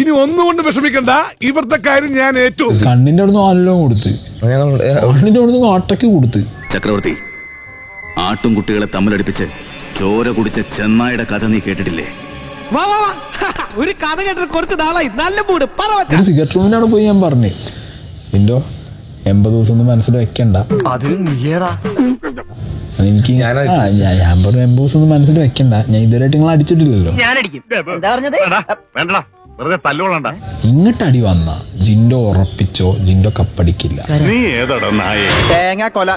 ഇനി ഒന്നുകൊണ്ട് വിഷമിക്കണ്ട. ഇവിടുത്തെ കാര്യം ഞാൻ ഏറ്റു. കണ്ണിന്റെ അവിടെ നിന്ന് നല്ലോണം കൊടുത്ത് കണ്ണിന്റെ അവിടെ നിന്ന് ആട്ടയ്ക്ക് കൊടുത്ത്. ചക്രവർത്തി ആട്ടും കുട്ടികളെ തമ്മിലടിപ്പിച്ച് ചോര കുടിച്ച ചെന്നായുടെ കഥ നീ കേട്ടിട്ടില്ലേ? വാ വാ വാ. ഒരു കഥ കേട്ടിട്ട് കുറച്ച് നാളായി. നല്ല മൂട്. പറ വച്ച ഒരു സിഗരറ്റ് റൂമിനവിടെ പോയി ഞാൻ പറഞ്ഞു. എന്തോ എൺപത് ദിവസം ഒന്നും മനസ്സിൽ വെക്കണ്ട. എനിക്ക് ഞാൻ ഞാൻ പറഞ്ഞു എൺപത് ദിവസം ഒന്നും മനസ്സിൽ വെക്കണ്ട. ഞാൻ ഇതുവരെയായിട്ട് നിങ്ങൾ അടിച്ചിട്ടില്ലല്ലോ. ഞാൻ വേണ്ടടാ. വെറുതെ തല്ലോളണ്ട ഇങ്ങോട്ട് അടി വന്ന ജിൻഡോ ഉറപ്പിച്ചോ ജിൻഡോ കപ്പടിക്കില്ല. നീ ഏതാടാ നായേ? തേങ്ങ കൊല.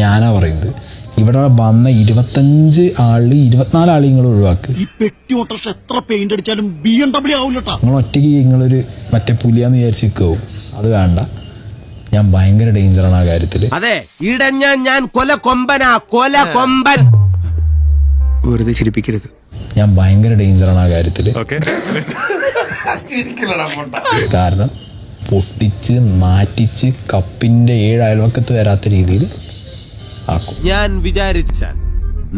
ഞാനാ പറയുന്നത്. ഇവിടെ വന്ന ഇരുപത്തഞ്ച് ആൾ ഇരുപത്തിനാല് ആൾ നിങ്ങൾ ഒഴിവാക്ക്. ഈ പെട്ടി ഓട്ടർഷ എത്ര പെയിന്റ് അടിച്ചാലും ബി എം ഡബ്ല്യൂ ആവില്ലട്ടാ നിങ്ങൾ ഒറ്റയ്ക്ക് നിങ്ങളൊരു മറ്റേ പുലിയാന്ന് വിചാരിച്ചിരിക്കോ? അത് വേണ്ട. ഞാൻ ഭയങ്കര ഡേഞ്ചറാണ് ആ കാര്യത്തിൽ. അതെ ഇടഞ്ഞ ഞാൻ കൊല കൊമ്പനാ കൊല കൊമ്പൻ. വെറുതെ ചിരിപ്പിക്കരുത്. ഞാൻ ഭയങ്കര ഡേഞ്ചറാണ് ആ കാര്യത്തിൽ ഓക്കെ കാരണം പൊട്ടിച്ച് മാറ്റിച്ച് കപ്പിന്റെ ഏഴ് അയൽവക്കത്ത് വരാത്ത രീതിയിൽ ആക്കും. ഞാൻ വിചാരിച്ചാൽ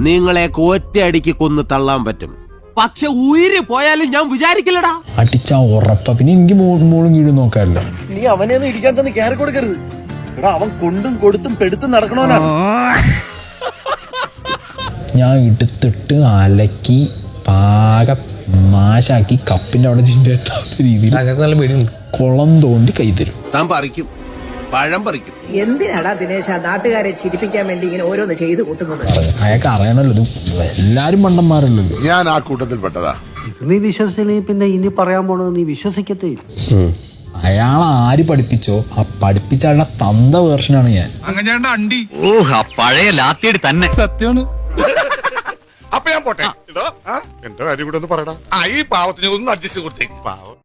നിങ്ങളെ ഒറ്റയടിക്ക് കൊന്ന് തള്ളാൻ പറ്റും. പക്ഷെ ഉയിര് പോയാലും ഞാൻ വിചാരിക്കില്ലടാ. അടിച്ച ഉറപ്പ പിന്നെ എനിക്ക് മോളും കീഴും നോക്കാറില്ല. നീ അവനെ ഇടിക്കാൻ തന്നെ കയറി കൊടുക്കരുത്. എടാ അവൻ കൊണ്ടും കൊടുത്തും പെടുത്തും നടക്കണവനാണ് ഞാൻ എടുത്തിട്ട് അലക്കി പാക മാശാക്കി കപ്പിന്റെ അവിടെ ചിന്റെ എത്താത്ത രീതിയിൽ നല്ല പേടിയുണ്ട് കുളം തോണ്ടി കൈ തരും. താൻ പറിക്കും. പഴം പറിക്കും. എന്തിനാടാ ദിനേശ നാട്ടുകാരെ ചിരിപ്പിക്കാൻ വേണ്ടി ഇങ്ങനെ ഓരോന്ന് ചെയ്തു കൂട്ടുന്നത്? അയാൾക്ക് അറിയണല്ലോ ഇത് എല്ലാരും മണ്ടന്മാരല്ലോ ഞാൻ ആ കൂട്ടത്തിൽ പെട്ടതാ നീ വിശ്വസിച്ചില്ലെങ്കിൽ പിന്നെ ഇനി പറയാൻ പോണത് നീ വിശ്വസിക്കത്തേ. അയാൾ ആര് പഠിപ്പിച്ചോ ആ പഠിപ്പിച്ച ആളുടെ തന്ത വേർഷനാണ് ഞാൻ. ഓ ആ പഴയ ലാത്തിയുടെ തന്നെ. സത്യമാണ്. അപ്പൊ ഞാൻ പോട്ടെ. എന്റെ കാര്യം കൂടെ ഒന്ന് പറയടാ ആ ഈ പാവത്തിന് ഒന്ന് അഡ്ജസ്റ്റ് കൊടുത്തേക്ക്. പാവം.